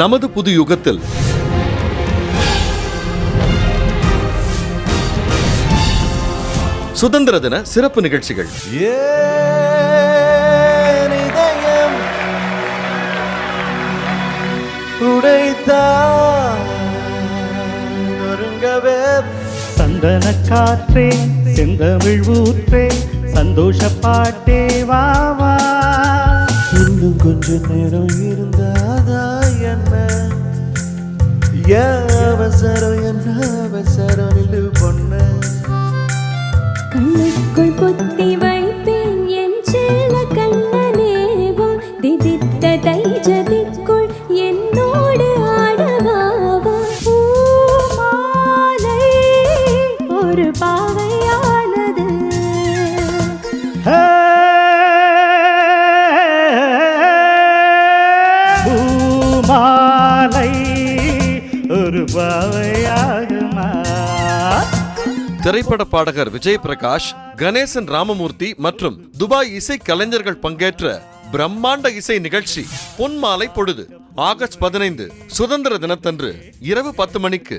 நமது புது யுகத்தில். சுதந்திர தின சிறப்பு நிகழ்ச்சிகள். சந்தன காற்றே செந்தமிழ் ஊற்றே சந்தோஷ பாட்டே வா வா. இன்னும் கொஞ்ச நேரம் இருந்தாதா ஏன் அவசரம் என்ன அவசரம் நில்லு பொண்ணு. கண்ணுக்குள் பொத்தி வைப்பேன் என் செல்ல கண்ணனேவா திதித்த தைஜதிக்குள் என்னோடு ஆடவாவா பூமாலை ஒரு பாவையானது. ஹே! ஒரு பாவையாகுமா திரைப்பட பாடகர் விஜய் பிரகாஷ் கணேசன் ராமமூர்த்தி மற்றும் துபாய் இசை கலைஞர்கள் பங்கேற்ற பிரம்மாண்ட இசை நிகழ்ச்சி பொன்மாலை பொழுது ஆகஸ்ட் பதினைந்து சுதந்திர தினத்தன்று இரவு பத்து மணிக்கு.